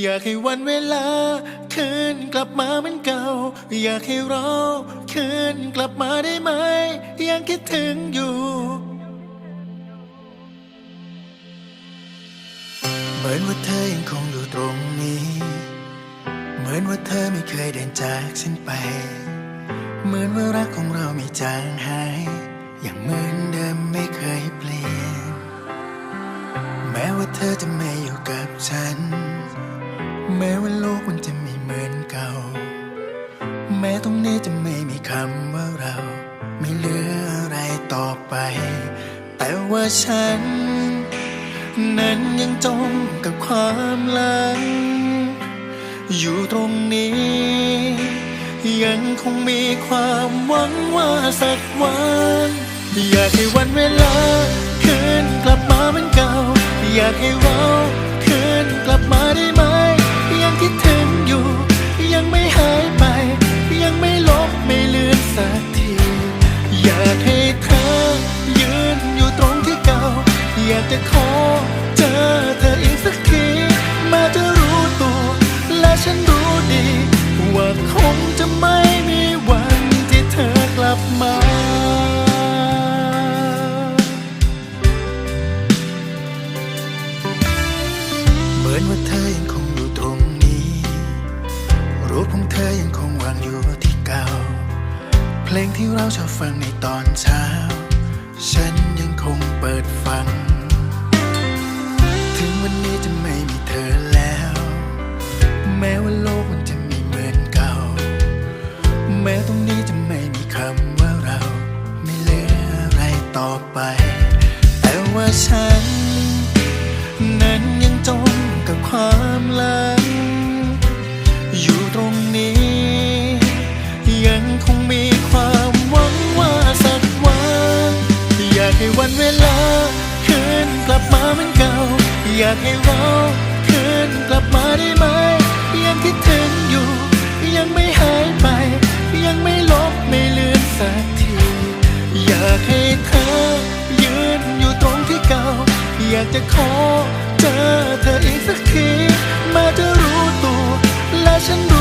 อยากให้วันเวลา คืนกลับมาเหมือนเก่า อยากให้เราคืนกลับมาได้ไหม ยังคิดถึงอยู่ เหมือนว่าเธอยังคงอยู่ตรงนี้ เหมือนว่าเธอไม่เคยเดินจากฉันไป เหมือนว่ารักของเราไม่จางหาย อย่างเหมือนเดิมไม่เคยเปลี่ยน แม้ว่าเธอจะไม่อยู่กับฉัน แม้ว่าโลกมันจะไม่เหมือนเก่า แม้ตรงนี้จะไม่มีคำว่าเรา ไม่เหลืออะไรต่อไป แต่ว่าฉัน นั้นยังจมกับความหลัง อยู่ตรงนี้ ยังคงมีความหวังว่าสักวันอยากให้วันเวลา คืนกลับมาเหมือนเก่า อยากให้เร เจอเธออีกสักทีแม้จะรู้ตัว และฉันรู้ดี ว่าคงจะไม่มีวันที่เธอกลับมาเหมือนว่าเธอยังคงอยู่ตรงนี้ รูปของเธอยังคงวางอยู่ที่เก่า เพลงที่เราชอบฟังในตอนเช้า ฉันยังคง แม้ว่าโลกมันจะไม่เหมือนเก่า แม้ตรงนี้จะไม่มีคำว่าเรา ไม่เหลืออะไรต่อไป แต่ว่าฉัน นั้นยังจมกับความหลัง อยู่ตรงนี้ ยังคงมีความหวังว่าสักวัน อยากให้วันเวลา คืนกลับมาเหมือนเก่า อยากให้เรา อยากจะขอเจอเธออีกสักทีมาจะรู้ตัวและฉัน